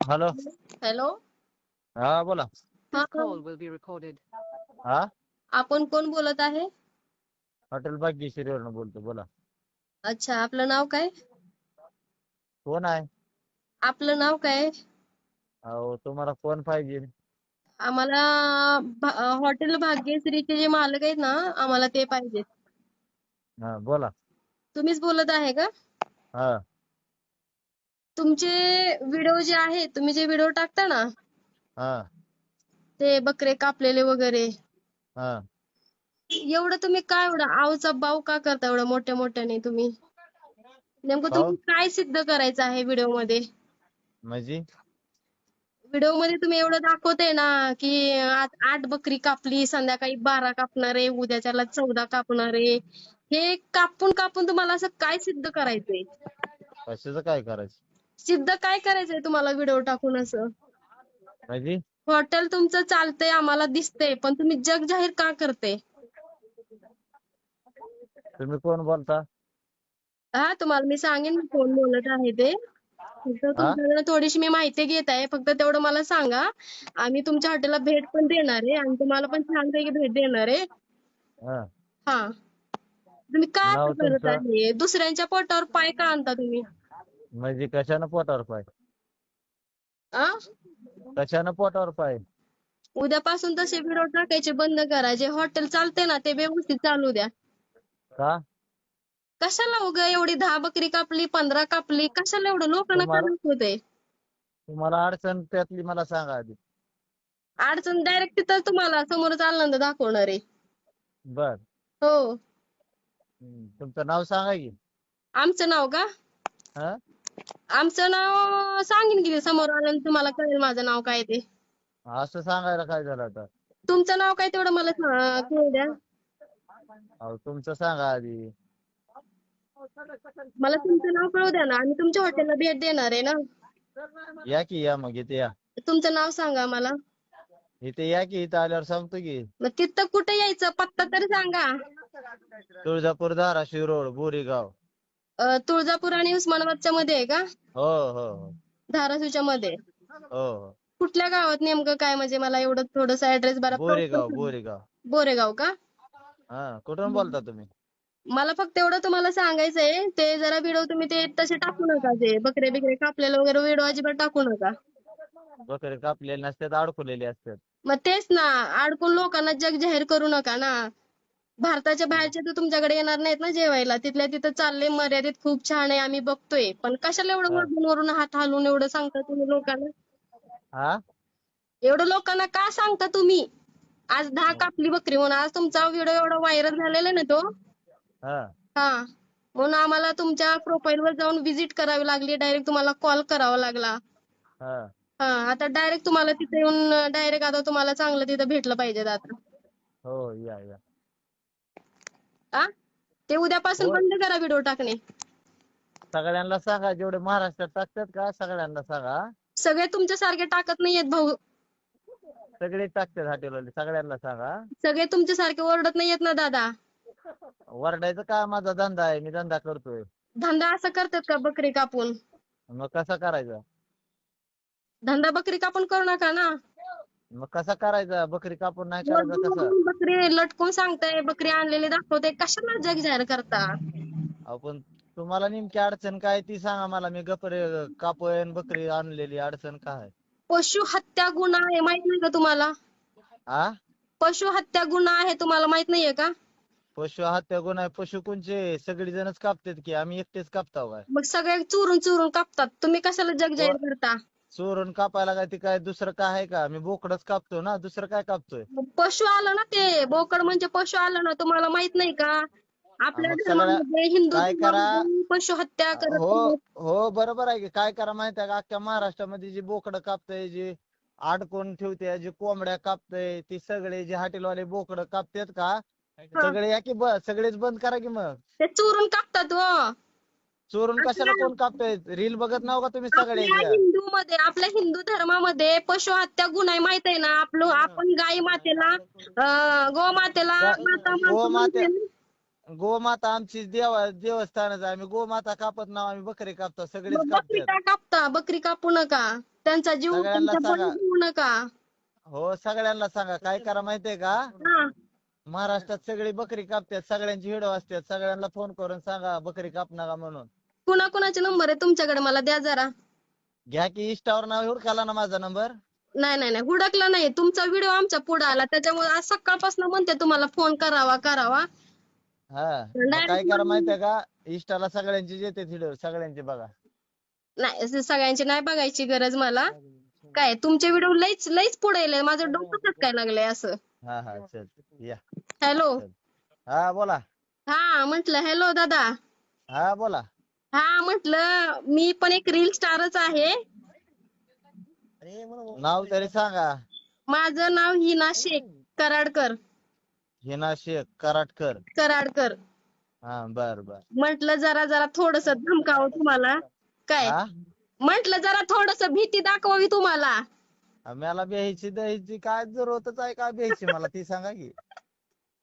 Hello. Hello. हा बोला. हा. Call will be recorded. हा? आपण कोण बोलत आहे? हॉटेल भाग्यश्रीवरनं बोलतो बोला. अच्छा आपलं नाव काय? कोण आहे? आपलं नाव काय? अहो तुम्हाला कोण पाहिजे? आम्हाला भा- अं, हॉटेल भाग्यश्रीचे जे मालक आहेत ना आम्हाला ते पाहिजे हा बोला. तुम्हीच बोलत आहे का? हा. तुमचे व्हिडिओ जे आहे तुम्ही जे व्हिडिओ टाकता ना? हा. ते बकरे कापलेले वगैरे. हा. एवढं तुम्ही काय एवढं आवचा बाव का करता एवढं मोठ्या मोठ्याने तुम्ही? नेमकं? तुम्ही काय सिद्ध करायचं आहे व्हिडिओमध्ये म्हणजे? व्हिडिओमध्ये तुम्ही एवढं दाखवताय ना की आज आठ बकरी कापली संध्याकाळी बारा कापणार आहे उद्याच्याला चौदा कापणार आहे. हे कापून कापून तुम्हाला असं काय सिद्ध करायचंय? कशाचं काय करायचं? सिद्ध काय करायचंय तुम्हाला व्हिडिओ टाकून असं? म्हणजे? हॉटेल तुमचं चालतंय आम्हाला दिसतंय पण तुम्ही जग जाहीर का करते? तुम्ही कोण बोलता? हा तुम्हाला मी सांगेन मी कोण बोलत आहे ते. फक्त तुमच्याकडे थोडीशी मी माहिती घेत आहे फक्त तेवढं मला सांगा. आम्ही तुमच्या हॉटेलला भेट पण देणार आहे आणि तुम्हाला पण छानपैकी भेट देणार आहे. हा. हा. तुम्ही नाव असं करत तुमचं? आहे? दुसऱ्यांच्या पोटावर पाय का आणता तुम्ही? म्हणजे कशानं पोटावर पाय? आ? कशानं पोटावर पाय? उद्यापासून तसे व्हिडिओ टाकायचे बंद करा. जे हॉटेल चालते ना ते व्यवस्थित चालू द्या. का? कशाला उगा एवढी दहा बकरी कापली पंधरा कापली? कशाला एवढं लोकांना तुम्हाला- दाखवतंय तुम्हाला अडचण त्यातली मला सांगा आधी. अडचण डायरेक्ट तिथं तुम्हाला समोरच आनंद दाखवणार. आहे बर. हो. तुमचं नाव सांगा की. आमचं नाव का? हा? आमचं नाव सांगेन की समोर आल्यानंतर तुम्हाला कळेल माझं नाव काय ते. असं सांगायला काय झालं आता? तुमचं नाव काय तेवढं मला सा- कळू द्या. अहो तुमचं सांगा आधी. मला तुमचं नाव कळू द्या ना. आम्ही तुमच्या हॉटेलला भेट देणार आहे ना. या की या मग इथे या. तुमचं नाव सांगा मला. इथे या की इथं आल्यावर सांगतो की. मग तिथं कुठे यायचं? पत्ता तरी सांगा. तुळजापूर धाराशिव रोड बोरीगाव. अं, तुळजापूर आणि उस्मानाबादच्या मध्ये आहे का? हो हो हो. धाराशिवच्या मध्ये. हो हो. कुठल्या गावात नेमकं काय म्हणजे मला एवढं थोडस ऍड्रेस बरा बोरेगाव बोरेगाव. बोरेगाव का? हा कुठून बोलता तुम्ही? मला फक्त एवढं तुम्हाला सांगायचंय ते जरा व्हिडिओ तुम्ही ते तसे टाकू नका ते बकरे बिकरे कापलेले वगैरे व्हिडिओ अजिबात टाकू नका. बकरे कापलेले नसतात अडकलेले असतात. मग तेच ना अडकून लोकांना जग जाहीर करू नका ना. भारताच्या बाहेरचे तर तुमच्याकडे येणार नाहीत ना जेवायला. तिथल्या तिथं चालले मर्यादित खूप छान आहे आम्ही बघतोय. पण कशाला एवढं. वरून वरून हात हलवून एवढं सांगता तुम्ही लोकांना? हा? एवढं लोकांना का सांगता तुम्ही? आज दहा कापली बकरी म्हणून. आज तुमचा व्हिडिओ एवढा व्हायरल झालेला आहे ना तो? हा. हा. म्हणून आम्हाला तुमच्या प्रोफाईल वर जाऊन व्हिजिट करावी लागली. डायरेक्ट तुम्हाला कॉल करावा लागला. हा. हा. आता डायरेक्ट तुम्हाला तिथे येऊन डायरेक्ट आता तुम्हाला चांगलं तिथं भेटलं पाहिजे आता. हो या या. हा ते उद्यापासून. बंद करा व्हिडिओ टाकणे. सगळ्यांना सांगा जेवढे महाराष्ट्रात टाकतात का सगळ्यांना सांगा. सगळे तुमच्यासारखे टाकत नाहीयेत भाऊ. सगळे टाकतात हॉटेलवाले सगळ्यांना सांगा. सगळे तुमच्यासारखे ओरडत नाहीयेत ना दादा. वरडायचं का माझा धंदा आहे मी धंदा करतोय. धंदा असं करतात का बकरी कापून? मग कसा करायचा? धंदा बकरी कापून करू नका ना. मग कसा करायचा? बकरी कापून नाही करायचा कसा बकरी लटकून सांगताय बकरी आणलेली दाखवते. कशाला जग जाहीर करता? आपण तुम्हाला नेमकी अडचण काय ती सांगा मला. मी गपरे कापोयन बकरी आणलेली अडचण काय? पशु हत्या गुन्हा आहे माहीत नाही का तुम्हाला? आ? पशु हत्या गुन्हा आहे तुम्हाला माहीत नाहीये का? पशु हत्या गुन्हा आहे. पशु कोणचे? सगळी जणच कापतात की आम्ही एकटेच कापताव काय? मग सगळे चुरून चुरून कापतात. तुम्ही कशाला जग जाहीर करता? चोरून कापायला काय ती काय दुसरं काय आहे का? मी बोकडच कापतो ना दुसरं काय कापतोय? पशु आलं ना ते बोकड म्हणजे पशु आलं ना तुम्हाला माहीत नाही का? आपल्या मग धर्मामध्ये हिंदू काय करा? धर्मामध्ये पशु हत्या करत हो नाहीत. हो बरोबर आहे की. काय करा माहिती आहे का? अख्ख्या महाराष्ट्रामध्ये जी बोकडं कापतय जी अडकून ठेवते जी कोंबड्या कापतय ती सगळे जे हॉटेलवाले बोकडं कापतात का? सगळे या की ब सगळेच बंद करा की मग? ते चोरून कापतात हो. चोरून कशाला कोण कापतय रील बघत नाव का तुम्ही सगळे आपल्या हिंदू मध्ये आपल्या हिंदू धर्मामध्ये पशु हत्या गुन्हा आहे माहीत आहे ना? आपलं आपण गाई मातेला गोमातेला गा- माता माता गोमाते- म्हणते. गोमाता आमची देवा देवस्थानच आहे. आम्ही गोमाता कापत नाव आम्ही बकरे कापतो सगळेच मग बकरी कापतात. का कापता? बकरी कापू नका. त्यांचा जीव सगळ्यांना तुमच्या सांगा. बळी देऊ नका. हो सगळ्यांना सांगा. काय करा माहितीये का? हा. महाराष्ट्रात सगळी बकरी कापतात सगळ्यांची व्हिडिओ असतात सगळ्यांना फोन करून सांगा बकरी काप नका म्हणून. कुणा कुणाचे नंबर आहे तुमच्याकडे? मला द्या जरा. घ्या की इंस्टावर नाव हुडकाला ना माझा नंबर नाही नाही नाही. हुडकला नाही तुमचा व्हिडिओ आमच्या पुढे आला. त्याच्यामुळे आज सकाळपासून म्हणते तुम्हाला फोन करावा करावा. हा. मग काय करा माहितीये का? इंस्टाला सगळ्यांची येते व्हिडिओ सगळ्यांची बघा. नाही असं सगळ्यांची नाही बघायची गरज मला. काय तुमचे व्हिडिओ लईच लईच पुढे येले माझं डोकं काय लागलंय असं. हा हा चल. या. हॅलो. हा बोला. हा म्हंटल हॅलो दादा. हा बोला. हा म्हंटल मी पण एक रील स्टारच आहे. नाव तरी सांगा. माझं नाव हिना शेख कराडकर. हिना शेख कराटकर कराडकर. हा बर बर. म्हंटल जरा जरा थोडस धमकावं तुम्हाला. काय? हा? म्हंटल जरा थोडस भीती दाखवावी तुम्हाला. मला ब्यायची द्यायची काय जरूरतच आहे काय ब्यायची मला ती सांगा की.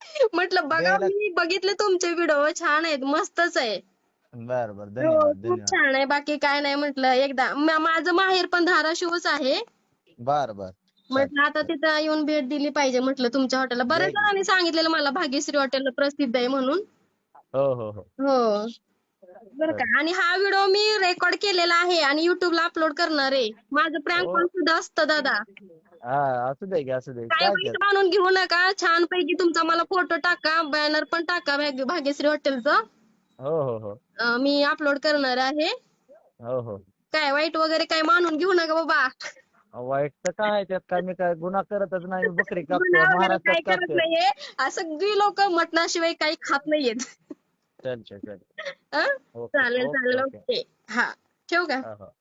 म्हंटल बघा द्यायला- मी बघितले तुमचे व्हिडिओ छान आहेत मस्तच आहे. बर बर. हो, धन्यवाद खूप धन्यवाद. छान आहे. बाकी काय नाही म्हंटल. एकदा मा- माझं माहेर पण धाराशिवच आहे. बर बर. म्हटलं आता तिथं येऊन भेट दिली पाहिजे म्हटलं तुमच्या हॉटेलला. बऱ्याच. जणांनी सांगितलेलं मला भाग्यश्री हॉटेल प्रसिद्ध आहे म्हणून. हो हो हो. हो. बरं का? आणि हा व्हिडिओ मी रेकॉर्ड केलेला आहे आणि YouTube ला अपलोड करणार आहे. माझं प्रँक हो. कॉल सुद्धा असतं दादा. हा असू दे की असू दे. काय मानून घेऊ नका. छान पैकी तुमचा मला फोटो टाका बॅनर पण टाका भाग्य- भाग्यश्री हॉटेलचं. हो हो हो. अं, मी अपलोड करणार आहे. हो हो. काय वाईट वगैरे काय मानून घेऊ नका बाबा. वाईट तर काय त्यात? काय मी काय गुन्हा करतच नाही मी बकरी कापतो गुन्हा वगैरे महाराष्ट्रात काय करत कापतो नाहीये. आ, सगळी लोक मटणाशिवाय काही खात नाहीयेत. चल चल चल. हं? ओके चालेल ओके चालेल ओके. ओके. हा ठेवू का? हा, हा.